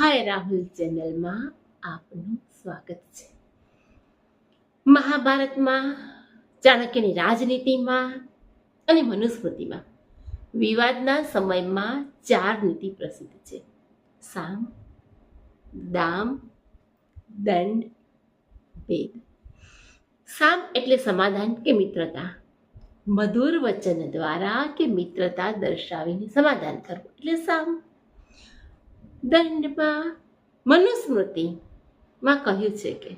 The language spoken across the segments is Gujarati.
હાય રાહુલ ચેનલમાં આપનું સ્વાગત છે. મહાભારતમાં, ચાણક્યની રાજનીતિમાં અને મનુસ્મૃતિમાં વિવાદના સમયમાં ચાર નીતિ પ્રસિદ્ધ છે. સામ, દામ, દંડ, ભેદ. સામ એટલે સમાધાન કે મિત્રતા. મધુર વચન દ્વારા કે મિત્રતા દર્શાવીને સમાધાન કરવું. એટલે સામ દંડમાં મનુસ્મૃતિમાં કહ્યું છે કે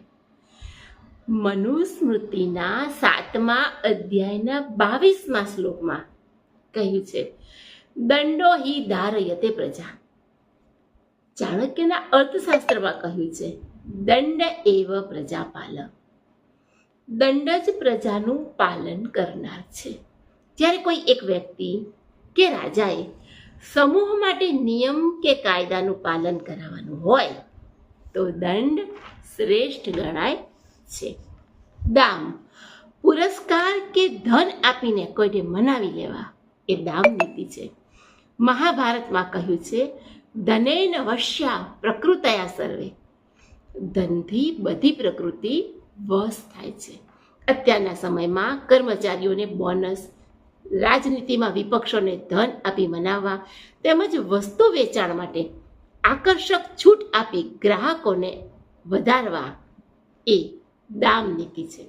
મનુસ્મૃતિના સાતમા અધ્યાયના બાવીસમા શ્લોકમાં કહ્યું છે, દંડો હિ ધારયતે પ્રજા. ચાણક્યના અર્થશાસ્ત્રમાં કહ્યું છે, દંડ એવ પ્રજાપાલક દંડ જ પ્રજાનું પાલન કરનાર છે. જ્યારે કોઈ એક વ્યક્તિ કે રાજાએ સમૂહ માટે નિયમ કે કાયદાનું પાલન કરાવવાનું હોય, તો દંડ શ્રેષ્ઠ ગણાય છે. દામ, પુરસ્કાર કે ધન આપીને કોઈને મનાવી લેવા એ દામ નીતિ છે. મહાભારતમાં કહ્યું છે, ધનેન વશ્યા પ્રકૃતયા સર્વે. ધનથી બધી પ્રકૃતિ વશ થાય છે. અત્યારના સમયમાં કર્મચારીઓને બોનસ રાજનીતિમાં વિપક્ષોને ધન આપી મનાવવા તેમજ વસ્તુ વેચાણ માટે આકર્ષક છૂટ આપી ગ્રાહકોને વધારવા એ દામ નીતિ છે.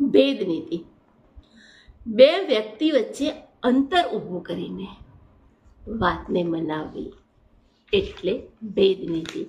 ભેદ નીતિ. બે વ્યક્તિ વચ્ચે અંતર ઊભું કરીને વાતને મનાવવી એટલે ભેદ નીતિ.